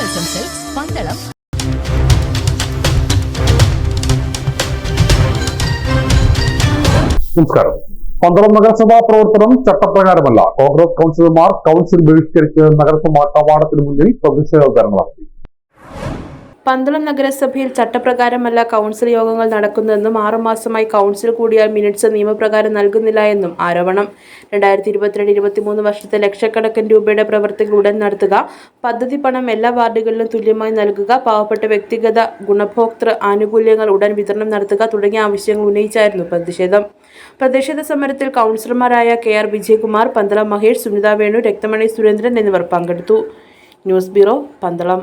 പന്തളം നമസ്കാരം. പന്തളം നഗരസഭാ പ്രവർത്തനം ചട്ടപ്രകാരമല്ല. കോൺഗ്രസ് കൗൺസിലർമാർ കൗൺസിൽ ബഹിഷ്കരിച്ച് നഗരസഭാ കവാടത്തിന് മുന്നിൽ പ്രതിഷേധ നടത്തി. പന്തളം നഗരസഭയിൽ ചട്ടപ്രകാരമല്ല കൗൺസിൽ യോഗങ്ങൾ നടക്കുന്നതെന്നും ആറുമാസമായി കൗൺസിൽ കൂടിയാൽ മിനിറ്റ്സ് നിയമപ്രകാരം നൽകുന്നില്ല എന്നും ആരോപണം. രണ്ടായിരത്തി ഇരുപത്തിരണ്ട് ഇരുപത്തിമൂന്ന് വർഷത്തെ ലക്ഷക്കണക്കിന് രൂപയുടെ പ്രവർത്തികൾ ഉടൻ നടത്തുക പദ്ധതി പണം എല്ലാ വാർഡുകളിലും തുല്യമായി നൽകുക പാവപ്പെട്ട വ്യക്തിഗത ഗുണഭോക്തൃ ആനുകൂല്യങ്ങൾ ഉടൻ വിതരണം നടത്തുക തുടങ്ങിയ ആവശ്യങ്ങൾ ഉന്നയിച്ചായിരുന്നു പ്രതിഷേധം. പ്രതിഷേധ സമരത്തിൽ കൗൺസിലർമാരായ കെ ആർ വിജയകുമാർ പന്തളം മഹേഷ് സുനിത വേണു രക്തമണി സുരേന്ദ്രൻ എന്നിവർ പങ്കെടുത്തു. News bureau Pandalam.